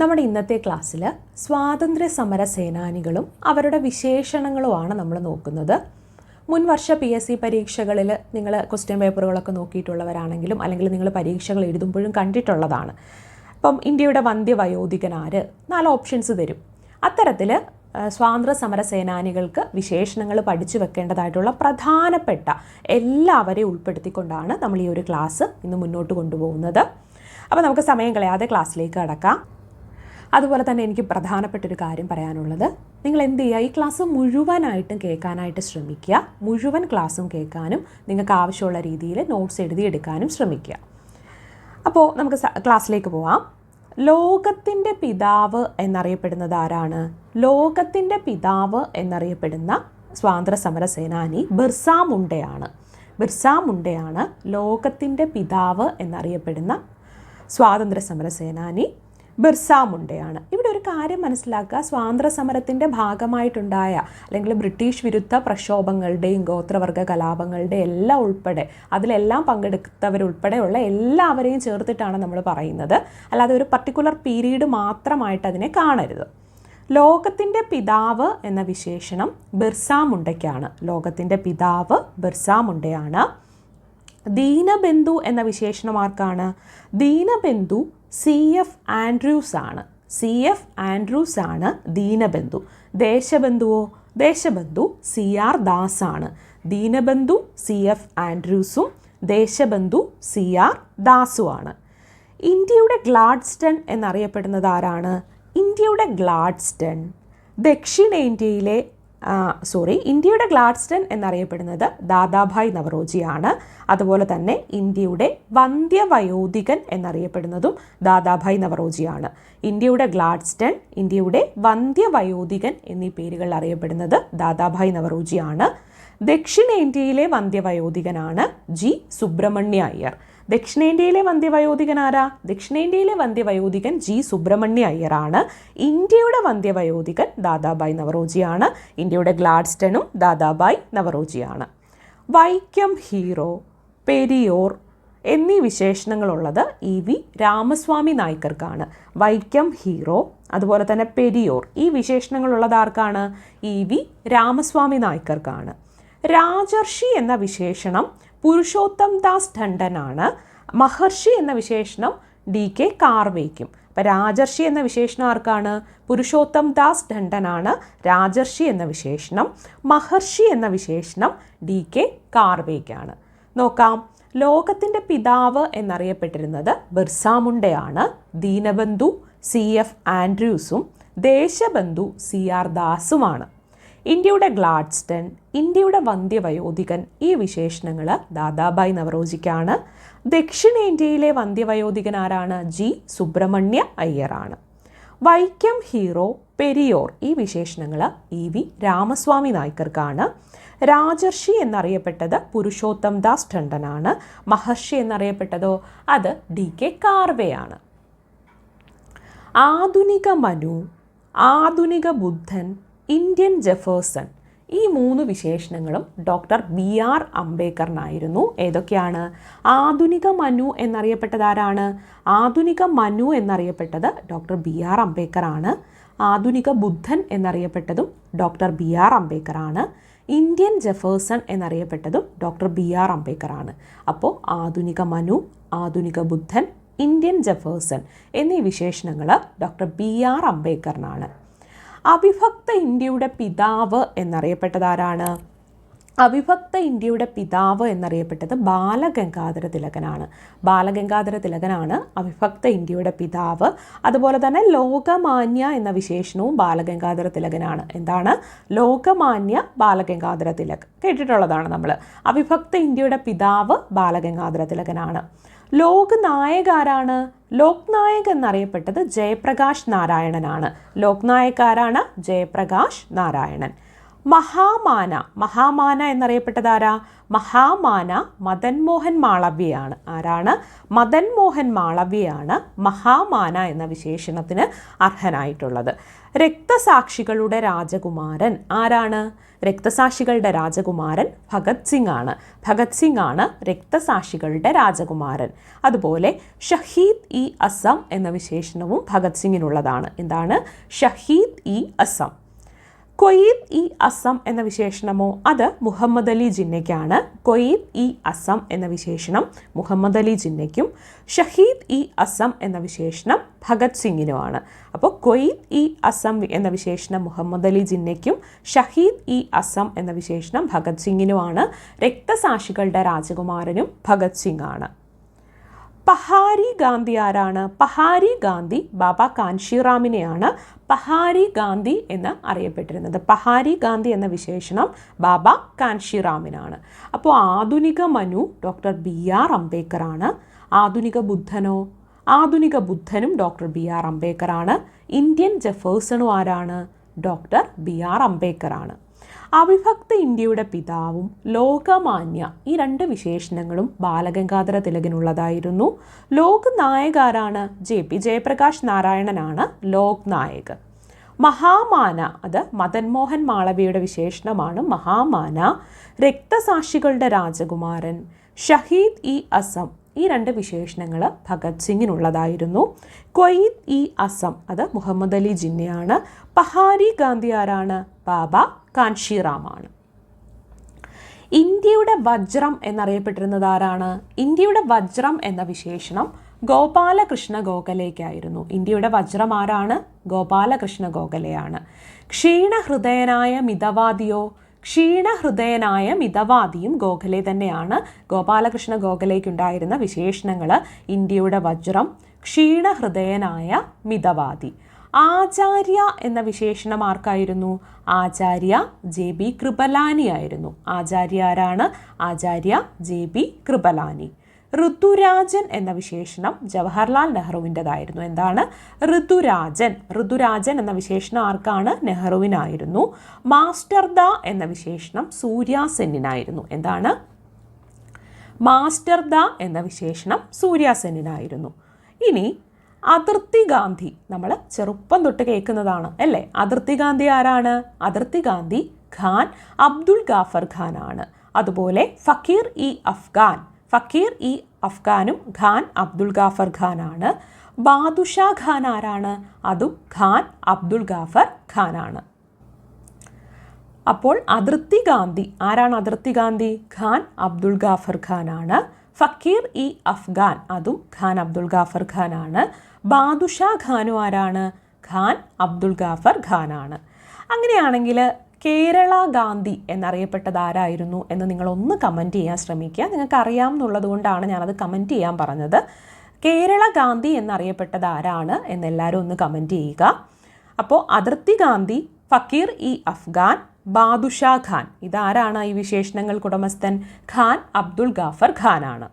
നമ്മുടെ ഇന്നത്തെ ക്ലാസ്സിൽ സ്വാതന്ത്ര്യ സമര സേനാനികളും അവരുടെ വിശേഷണങ്ങളുമാണ് നമ്മൾ നോക്കുന്നത്. മുൻവർഷ പി എസ് സി പരീക്ഷകളിൽ നിങ്ങൾ ക്വസ്റ്റ്യൻ പേപ്പറുകളൊക്കെ നോക്കിയിട്ടുള്ളവരാണെങ്കിലും അല്ലെങ്കിൽ നിങ്ങൾ പരീക്ഷകൾ എഴുതുമ്പോഴും കണ്ടിട്ടുള്ളതാണ്. അപ്പം ഇന്ത്യയുടെ വന്ധ്യവയോധികനാര് നാല് ഓപ്ഷൻസ് തരും. അത്തരത്തിൽ സ്വാതന്ത്ര്യ സമര സേനാനികൾക്ക് വിശേഷണങ്ങൾ പഠിച്ചു വെക്കേണ്ടതായിട്ടുള്ള പ്രധാനപ്പെട്ട എല്ലാവരെയും ഉൾപ്പെടുത്തിക്കൊണ്ടാണ് നമ്മൾ ഈ ഒരു ക്ലാസ് ഇന്ന് മുന്നോട്ട് കൊണ്ടുപോകുന്നത്. അപ്പോൾ നമുക്ക് സമയം കളയാതെ ക്ലാസ്സിലേക്ക് കടക്കാം. അതുപോലെ തന്നെ എനിക്ക് പ്രധാനപ്പെട്ടൊരു കാര്യം പറയാനുള്ളത്. നിങ്ങൾ എന്ത് ചെയ്യുക? ഈ ക്ലാസ് മുഴുവനായിട്ടും കേൾക്കാനായിട്ട് ശ്രമിക്കുക. മുഴുവൻ ക്ലാസ്സും കേൾക്കാനും നിങ്ങൾക്ക് ആവശ്യമുള്ള രീതിയിൽ നോട്ട്സ് എഴുതിയെടുക്കാനും ശ്രമിക്കുക. അപ്പോൾ നമുക്ക് ക്ലാസ്സിലേക്ക് പോവാം. ലോകത്തിന്റെ പിതാവ് എന്നറിയപ്പെടുന്നത് ആരാണ്? ലോകത്തിന്റെ പിതാവ് എന്നറിയപ്പെടുന്ന സ്വാതന്ത്ര്യ സമര സേനാനി ബിർസ മുണ്ടയാണ്. ബിർസ മുണ്ടയാണ് ലോകത്തിന്റെ പിതാവ് എന്നറിയപ്പെടുന്ന സ്വാതന്ത്ര്യ സമര സേനാനി ബിർസ മുണ്ടയാണ് ഇവിടെ ഒരു കാര്യം മനസ്സിലാക്കുക. സ്വാതന്ത്ര്യ സമരത്തിന്റെ ഭാഗമായിട്ടുണ്ടായ അല്ലെങ്കിൽ ബ്രിട്ടീഷ് വിരുദ്ധ പ്രക്ഷോഭങ്ങളുടെയും ഗോത്രവർഗ കലാപങ്ങളുടെയും എല്ലാം ഉൾപ്പെടെ അതിലെല്ലാം പങ്കെടുത്തവരുൾപ്പെടെയുള്ള എല്ലാവരെയും ചേർത്തിട്ടാണ് നമ്മൾ പറയുന്നത്. അല്ലാതെ ഒരു പർട്ടിക്കുലർ പീരീഡ് മാത്രമായിട്ട് അതിനെ കാണരുത്. ലോകത്തിന്റെ പിതാവ് എന്ന വിശേഷണം ബിർസ മുണ്ടയ്ക്കാണ് ലോകത്തിന്റെ പിതാവ് ബിർസ മുണ്ടയാണ് ദീനബന്ധു എന്ന വിശേഷണം ആർക്കാണ്? ദീനബന്ധു സി എഫ് ആൻഡ്രൂസ് ആണ്. സി എഫ് ആൻഡ്രൂസ് ആണ് ദീനബന്ധു. ദേശബന്ധുവോ? ദേശബന്ധു സി ആർ ദാസ് ആണ്. ദീനബന്ധു സി എഫ് ആൻഡ്രൂസും ദേശബന്ധു സി ആർ ദാസുമാണ് ഇന്ത്യയുടെ ഗ്ലാഡ്സ്റ്റൺ എന്നറിയപ്പെടുന്നത് ആരാണ്? ഇന്ത്യയുടെ ഗ്ലാഡ്സ്റ്റൺ ദക്ഷിണേന്ത്യയിലെ സോറി ഇന്ത്യയുടെ ഗ്ലാഡ്സ്റ്റൺ എന്നറിയപ്പെടുന്നത് ദാദാഭായ് നവറോജിയാണ്. അതുപോലെ തന്നെ ഇന്ത്യയുടെ വന്ധ്യവയോധികൻ എന്നറിയപ്പെടുന്നതും ദാദാഭായ് നവറോജിയാണ്. ഇന്ത്യയുടെ ഗ്ലാഡ്സ്റ്റൺ ഇന്ത്യയുടെ വന്ധ്യവയോധികൻ എന്നീ പേരുകളിൽ അറിയപ്പെടുന്നത് ദാദാഭായ് നവറോജിയാണ്. ദക്ഷിണേന്ത്യയിലെ വന്ധ്യവയോധികനാണ് ജി സുബ്രഹ്മണ്യ അയ്യർ. ദക്ഷിണേന്ത്യയിലെ വന്ധ്യവയോധികൻ ആരാ? ദക്ഷിണേന്ത്യയിലെ വന്ധ്യവയോധികൻ ജി സുബ്രഹ്മണ്യ അയ്യറാണ്. ഇന്ത്യയുടെ വന്ധ്യവയോധികൻ ദാദാബായ് നവറോജിയാണ്. ഇന്ത്യയുടെ ഗ്ലാഡ്സ്റ്റണും ദാദാബായ് നവറോജിയാണ്. വൈക്കം ഹീറോ പെരിയോർ എന്നീ വിശേഷണങ്ങളുള്ളത് ഇ വി രാമസ്വാമി നായ്ക്കർക്കാണ് വൈക്കം ഹീറോ അതുപോലെ തന്നെ പെരിയോർ ഈ വിശേഷണങ്ങളുള്ളത് ആർക്കാണ്? ഇ വി രാമസ്വാമി നായ്ക്കർക്കാണ് രാജർഷി എന്ന വിശേഷണം പുരുഷോത്തം ദാസ് ടണ്ടനാണ് മഹർഷി എന്ന വിശേഷണം ഡി കെ കാർവേക്കും അപ്പം രാജർഷി എന്ന വിശേഷണം ആർക്കാണ്? പുരുഷോത്തം ദാസ് ടണ്ടനാണ് രാജർഷി എന്ന വിശേഷണം. മഹർഷി എന്ന വിശേഷണം ഡി കെ കാർവേക്കാണ് നോക്കാം. ലോകത്തിന്റെ പിതാവ് എന്നറിയപ്പെട്ടിരുന്നത് ബിർസാമുണ്ടയാണ്. ദീനബന്ധു സി എഫ് ആൻഡ്രൂസും ദേശബന്ധു സി ആർ ദാസുമാണ്. ഇന്ത്യയുടെ ഗ്ലാഡ്സ്റ്റൺ ഇന്ത്യയുടെ വന്ധ്യവയോധികൻ ഈ വിശേഷണങ്ങൾ ദാദാബായ് നവറോജിക്കാണ്. ദക്ഷിണേന്ത്യയിലെ വന്ധ്യവയോധികൻ ആരാണ്? ജി. സുബ്രഹ്മണ്യ അയ്യറാണ്. വൈക്കം ഹീറോ പെരിയോർ ഈ വിശേഷണങ്ങൾ ഇ വി രാമസ്വാമി നായ്ക്കർക്കാണ്. രാജർഷി എന്നറിയപ്പെട്ടത് പുരുഷോത്തം ദാസ് ടണ്ടനാണ് മഹർഷി എന്നറിയപ്പെട്ടതോ അത് ഡി കെ കാർവെയാണ്. ആധുനിക മനു ആധുനിക ബുദ്ധൻ ഇന്ത്യൻ ജെഫേഴ്സൺ ഈ മൂന്ന് വിശേഷണങ്ങളും ഡോക്ടർ ബി ആർ അംബേദ്കറിനായിരുന്നു. ഏതൊക്കെയാണ്? ആധുനിക മനു എന്നറിയപ്പെട്ടത് ആരാണ്? ആധുനിക മനു എന്നറിയപ്പെട്ടത് ഡോക്ടർ ബി ആർ അംബേദ്കർ ആണ് ആധുനിക ബുദ്ധൻ എന്നറിയപ്പെട്ടതും ഡോക്ടർ ബി ആർ അംബേദ്കർ ആണ് ഇന്ത്യൻ ജെഫേഴ്സൺ എന്നറിയപ്പെട്ടതും ഡോക്ടർ ബി ആർ അംബേദ്കർ ആണ് അപ്പോൾ ആധുനിക മനു ആധുനിക ബുദ്ധൻ ഇന്ത്യൻ ജെഫേഴ്സൺ എന്നീ വിശേഷണങ്ങൾ ഡോക്ടർ ബി ആർ അംബേദ്കറിനാണ്. അവിഭക്ത ഇന്ത്യയുടെ പിതാവ് എന്നറിയപ്പെട്ടത് ആരാണ് അവിഭക്ത ഇന്ത്യയുടെ പിതാവ് എന്നറിയപ്പെട്ടത് ബാലഗംഗാധര തിലകനാണ്. ബാലഗംഗാധര തിലകനാണ് അവിഭക്ത ഇന്ത്യയുടെ പിതാവ്. അതുപോലെ തന്നെ ലോകമാന്യ എന്ന വിശേഷണവും ബാലഗംഗാധര തിലകനാണ്. എന്താണ്? ലോകമാന്യ ബാലഗംഗാധര തിലക് കേട്ടിട്ടുള്ളതാണ് നമ്മൾ അവിഭക്ത ഇന്ത്യയുടെ പിതാവ് ബാലഗംഗാധര തിലകനാണ്. ലോക് നായക് ആരാണ് ലോക് എന്നറിയപ്പെട്ടത് ജയപ്രകാശ് നാരായണനാണ്. ലോക് ആരാണ് ജയപ്രകാശ് നാരായണൻ. മഹാമാന. മഹാമാന എന്നറിയപ്പെട്ടത് ആരാ? മഹാമാന മദൻ മോഹൻ മാളവ്യയാണ്. ആരാണ്? മദൻ മോഹൻ മാളവ്യയാണ് മഹാമാന എന്ന വിശേഷണത്തിന് അർഹനായിട്ടുള്ളത്. രക്തസാക്ഷികളുടെ രാജകുമാരൻ ആരാണ്? രക്തസാക്ഷികളുടെ രാജകുമാരൻ ഭഗത് സിംഗ് ആണ്. ഭഗത് സിംഗ് ആണ് രക്തസാക്ഷികളുടെ രാജകുമാരൻ. അതുപോലെ ഷഹീദ് ഇ അസം എന്ന വിശേഷണവും ഭഗത് സിംഗിനുള്ളതാണ്. എന്താണ്? ഷഹീദ് ഇ അസം. കൊയ്ദ് ഇ അസം എന്ന വിശേഷണമോ? അത് മുഹമ്മദ് അലി ജിന്നയ്ക്കാണ്. കൊയ്ദ് ഇ അസം എന്ന വിശേഷണം മുഹമ്മദ് അലി ജിന്നയ്ക്കും ഷഹീദ് ഇ അസം എന്ന വിശേഷണം ഭഗത് സിംഗിനുമാണ് അപ്പോൾ കൊയ്ദ് ഇ അസം എന്ന വിശേഷണം മുഹമ്മദ് അലി ജിന്നയ്ക്കും ഷഹീദ് ഇ അസം എന്ന വിശേഷണം ഭഗത് സിംഗിനുമാണ് രക്തസാക്ഷികളുടെ രാജകുമാരനും ഭഗത് സിംഗ് ആണ്. പഹാരി ഗാന്ധി ആരാണ്? പഹാരി ഗാന്ധി ബാബ കാൻഷിറാമിനെയാണ് പഹാരി ഗാന്ധി എന്ന് അറിയപ്പെട്ടിരുന്നത്. പഹാരി ഗാന്ധി എന്ന വിശേഷണം ബാബ കാൻഷിറാമിനാണ്. അപ്പോൾ ആധുനിക മനു ഡോക്ടർ ബി ആർ അംബേദ്കറാണ്. ആധുനിക ബുദ്ധനോ? ആധുനിക ബുദ്ധനും ഡോക്ടർ ബി ആർ അംബേദ്കറാണ്. ഇന്ത്യൻ ജെഫേഴ്സണും ആരാണ്? ഡോക്ടർ ബി ആർ അംബേദ്കർ ആണ് അവിഭക്ത ഇന്ത്യയുടെ പിതാവും ലോകമാന്യ ഈ രണ്ട് വിശേഷണങ്ങളും ബാലഗംഗാധര തിലകനുള്ളതായിരുന്നു. ലോക് നായകാരാണ് ജെ പി ജയപ്രകാശ് നാരായണനാണ് ലോക് നായക്. മഹാമാന അത് മദൻ മോഹൻ മാളവിയുടെ വിശേഷണമാണ് മഹാമാന. രക്തസാക്ഷികളുടെ രാജകുമാരൻ ഷഹീദ് ഇ അസം ഈ രണ്ട് വിശേഷണങ്ങൾ ഭഗത് സിംഗിനുള്ളതായിരുന്നു. കൊയ്ദ് ഇ അസം അത് മുഹമ്മദ് അലി ജിന്നയാണ്. പഹാരി ഗാന്ധി ആരാണ്? ബാബ കാൻഷിറാമാണ്. ഇന്ത്യയുടെ വജ്രം എന്നറിയപ്പെട്ടിരുന്നത് ആരാണ്? ഇന്ത്യയുടെ വജ്രം എന്ന വിശേഷണം ഗോപാലകൃഷ്ണ ഗോഖലേക്കായിരുന്നു. ഇന്ത്യയുടെ വജ്രം ആരാണ്? ഗോപാലകൃഷ്ണ ഗോഖലെയാണ്. ക്ഷീണഹൃദയനായ മിതവാദിയോ? ക്ഷീണഹൃദയനായ മിതവാദിയും ഗോഖലെ തന്നെയാണ്. ഗോപാലകൃഷ്ണ ഗോഖലേക്കുണ്ടായിരുന്ന വിശേഷണങ്ങൾ ഇന്ത്യയുടെ വജ്രം ക്ഷീണഹൃദയനായ മിതവാദി. ആചാര്യ എന്ന വിശേഷണം ആർക്കായിരുന്നു? ആചാര്യ ജെ ബി കൃപലാനി ആയിരുന്നു. ആചാര്യ ആരാണ്? Acharya J B Kripalani. ഋതുരാജൻ എന്ന വിശേഷണം ജവഹർലാൽ നെഹ്റുവിന്റെതായിരുന്നു. എന്താണ്? ഋതുരാജൻ. ഋതുരാജൻ എന്ന വിശേഷണം ആർക്കാണ്? നെഹ്റുവിനായിരുന്നു. മാസ്റ്റർ ദ എന്ന വിശേഷണം സൂര്യാസെന്നിനായിരുന്നു എന്താണ്? മാസ്റ്റർ ദ എന്ന വിശേഷണം സൂര്യാസെന്നിനായിരുന്നു ഇനി അതിർത്തി ഗാന്ധി. നമ്മൾ ചെറുപ്പം തൊട്ട് കേൾക്കുന്നതാണ് അല്ലേ? അതിർത്തി ഗാന്ധി ആരാണ്? അതിർത്തി ഗാന്ധി ഖാൻ അബ്ദുൾ ഗാഫർ ഖാൻ ആണ്. അതുപോലെ ഫക്കീർ ഇ അഫ്ഗാൻ. ഫക്കീർ ഇ അഫ്ഗാനും ഖാൻ അബ്ദുൾ ഗാഫർ ഖാൻ ആണ്. ബാദുഷാ ഖാൻ ആരാണ്? അതും ഖാൻ അബ്ദുൾ ഗാഫർ ഖാൻ ആണ്. അപ്പോൾ അതിർത്തി ഗാന്ധി ആരാണ് അതിർത്തി ഗാന്ധി? ഖാൻ അബ്ദുൾ ഗാഫർ ഖാൻ ആണ്. ഫക്കീർ ഇ അഫ്ഗാൻ അതും ഖാൻ അബ്ദുൾ ഗാഫർ ഖാൻ ആണ് ബാദുഷാ ഖാനു ആരാണ്? ഖാൻ അബ്ദുൾ ഗാഫർ ഖാനാണ്. അങ്ങനെയാണെങ്കിൽ കേരള ഗാന്ധി എന്നറിയപ്പെട്ടത് ആരായിരുന്നു എന്ന് നിങ്ങളൊന്ന് കമന്റ് ചെയ്യാൻ ശ്രമിക്കുക. നിങ്ങൾക്ക് അറിയാമെന്നുള്ളത് കൊണ്ടാണ് ഞാനത് കമന്റ് ചെയ്യാൻ പറഞ്ഞത്. കേരള ഗാന്ധി എന്നറിയപ്പെട്ടത് ആരാണ് എന്നെല്ലാവരും ഒന്ന് കമന്റ് ചെയ്യുക. അപ്പോൾ അതിർത്തി ഗാന്ധി ഫക്കീർ ഇ അഫ്ഗാൻ ബാദുഷാ ഖാൻ. ഇതാരാണ് ഈ വിശേഷണങ്ങൾക്ക് ഉടമസ്ഥൻ? ഖാൻ അബ്ദുൾ ഗാഫർ ഖാനാണ്.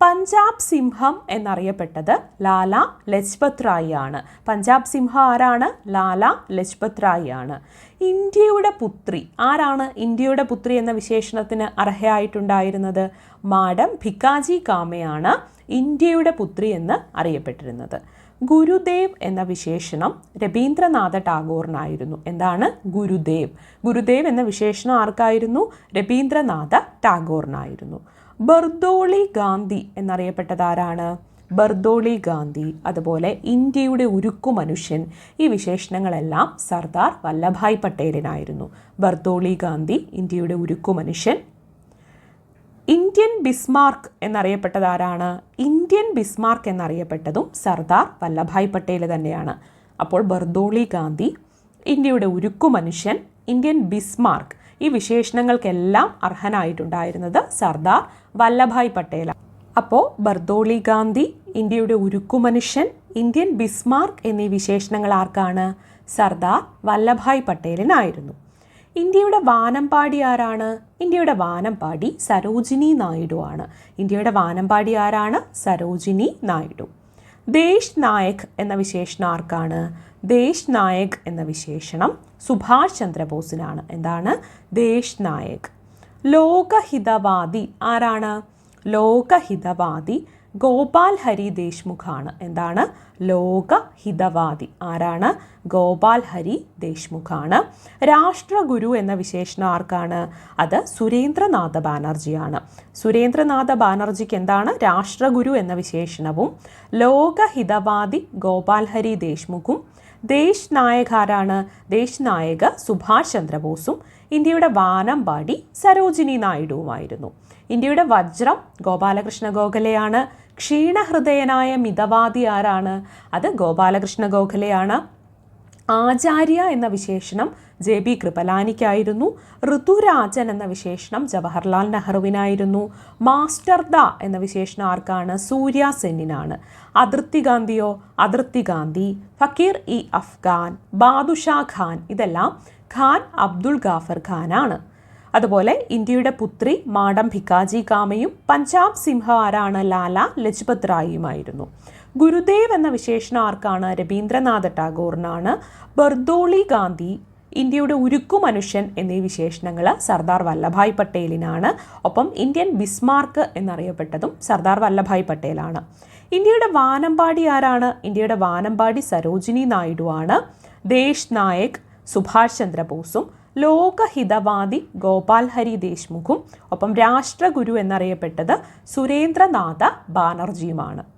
പഞ്ചാബ് സിംഹം എന്നറിയപ്പെട്ടത് ലാല ലജ്പത് റായി ആണ് പഞ്ചാബ് സിംഹം ആരാണ്? ലാല ലജ്പത് റായി ആണ് ഇന്ത്യയുടെ പുത്രി. ആരാണ് ഇന്ത്യയുടെ പുത്രി എന്ന വിശേഷണത്തിന് അർഹയായിട്ടുണ്ടായിരുന്നത്? മാഡം ഭിക്കാജി കാമയാണ് ഇന്ത്യയുടെ പുത്രി എന്ന് അറിയപ്പെട്ടിരുന്നത്. ഗുരുദേവ് എന്ന വിശേഷണം രവീന്ദ്രനാഥ ടാഗോറിനായിരുന്നു. എന്താണ്? ഗുരുദേവ്. ഗുരുദേവ് എന്ന വിശേഷണം ആർക്കായിരുന്നു? രവീന്ദ്രനാഥ ടാഗോറിനായിരുന്നു. ബർദോളി ഗാന്ധി എന്നറിയപ്പെട്ടത് ആരാണ്? ബർദോളി ഗാന്ധി. അതുപോലെ ഇന്ത്യയുടെ ഉരുക്കു മനുഷ്യൻ. ഈ വിശേഷണങ്ങളെല്ലാം സർദാർ വല്ലഭായ് പട്ടേലിനായിരുന്നു. ബർദോളി ഗാന്ധി ഇന്ത്യയുടെ ഉരുക്കു മനുഷ്യൻ. ഇന്ത്യൻ ബിസ്മാർക്ക് എന്നറിയപ്പെട്ടത് ആരാണ്? ഇന്ത്യൻ ബിസ്മാർക്ക് എന്നറിയപ്പെട്ടതും സർദാർ വല്ലഭായ് പട്ടേൽ തന്നെയാണ്. അപ്പോൾ ബർദോളി ഗാന്ധി ഇന്ത്യയുടെ ഉരുക്കു മനുഷ്യൻ ഇന്ത്യൻ ബിസ്മാർക്ക്. ഈ വിശേഷണങ്ങൾക്കെല്ലാം അർഹനായിട്ടുണ്ടായിരുന്നത് സർദാർ വല്ലഭായ് പട്ടേലാണ്. അപ്പോൾ ബർദോളി ഗാന്ധി ഇന്ത്യയുടെ ഉരുക്കു മനുഷ്യൻ ഇന്ത്യൻ ബിസ്മാർക്ക് എന്നീ വിശേഷണങ്ങൾ ആർക്കാണ്? സർദാർ വല്ലഭായ് പട്ടേലിനായിരുന്നു. ഇന്ത്യയുടെ വാനമ്പാടി ആരാണ്? ഇന്ത്യയുടെ വാനമ്പാടി സരോജിനി നായിഡു ആണ്. ഇന്ത്യയുടെ വാനമ്പാടി ആരാണ്? സരോജിനി നായിഡു. ദേശ് നായക് എന്ന വിശേഷണം ആർക്കാണ്? ദേശ് നായക് എന്ന വിശേഷണം സുഭാഷ് ചന്ദ്രബോസിനാണ്. എന്താണ്? ദേശ് നായക്. ലോകഹിതവാദി ആരാണ്? ലോകഹിതവാദി ഗോപാൽ ഹരി ദേശ്മുഖാണ്. എന്താണ്? ലോകഹിതവാദി ആരാണ്? ഗോപാൽ ഹരി ദേശ്മുഖാണ്. രാഷ്ട്രഗുരു എന്ന വിശേഷണം ആർക്കാണ്? അത് സുരേന്ദ്രനാഥ ബാനർജിയാണ്. സുരേന്ദ്രനാഥ ബാനർജിക്ക് എന്താണ്? രാഷ്ട്രഗുരു എന്ന വിശേഷണവും ലോകഹിതവാദി ഗോപാൽ ഹരി ദേശ്മുഖും ദേശ് നായക് ആരാണ്? ദേശ് നായക സുഭാഷ് ചന്ദ്രബോസും ഇന്ത്യയുടെ വാനമ്പാടി സരോജിനി നായിഡുവുമായിരുന്നു. ഇന്ത്യയുടെ വജ്രം ഗോപാലകൃഷ്ണ ഗോഖലെയാണ്. ക്ഷീണഹൃദയനായ മിതവാദി ആരാണ്? അത് ഗോപാലകൃഷ്ണ ഗോഖലെയാണ്. ആചാര്യ എന്ന വിശേഷണം ജെ ബി കൃപലാനിക്കായിരുന്നു. ഋതുരാജൻ എന്ന വിശേഷണം ജവഹർലാൽ നെഹ്റുവിനായിരുന്നു. മാസ്റ്റർ ദ എന്ന വിശേഷണം ആർക്കാണ്? സൂര്യ സെന്നിനാണ്. അതിർത്തി ഗാന്ധിയോ? അതിർത്തി ഗാന്ധി. ഫക്കീർ ഇ അഫ്ഗാൻ ബാദുഷാ ഖാൻ. ഇതെല്ലാം ഖാൻ അബ്ദുൾ ഗാഫർ ഖാനാണ്. അതുപോലെ ഇന്ത്യയുടെ പുത്രി മാഡം ഭിക്കാജി കാമയും പഞ്ചാബ് സിംഹ ആരാണ് ലാല ലജ്പത് റായിയുമായിരുന്നു ഗുരുദേവ് എന്ന വിശേഷണം ആർക്കാണ്? രവീന്ദ്രനാഥ ടാഗോറിനാണ്. ബർദോളി ഗാന്ധി ഇന്ത്യയുടെ ഉരുക്കു മനുഷ്യൻ എന്നീ വിശേഷണങ്ങൾ സർദാർ വല്ലഭായ് പട്ടേലിനാണ്. ഒപ്പം ഇന്ത്യൻ ബിസ്മാർക്ക് എന്നറിയപ്പെട്ടതും സർദാർ വല്ലഭായ് പട്ടേലാണ്. ഇന്ത്യയുടെ വാനമ്പാടി ആരാണ്? ഇന്ത്യയുടെ വാനമ്പാടി സരോജിനി നായിഡു ആണ് ദേശ് നായക് സുഭാഷ് ചന്ദ്രബോസും ലോകഹിതവാദി ഗോപാൽ ഹരി ദേശ്മുഖും ഒപ്പം രാഷ്ട്രഗുരു എന്നറിയപ്പെട്ടത് സുരേന്ദ്രനാഥ ബാനർജിയുമാണ്.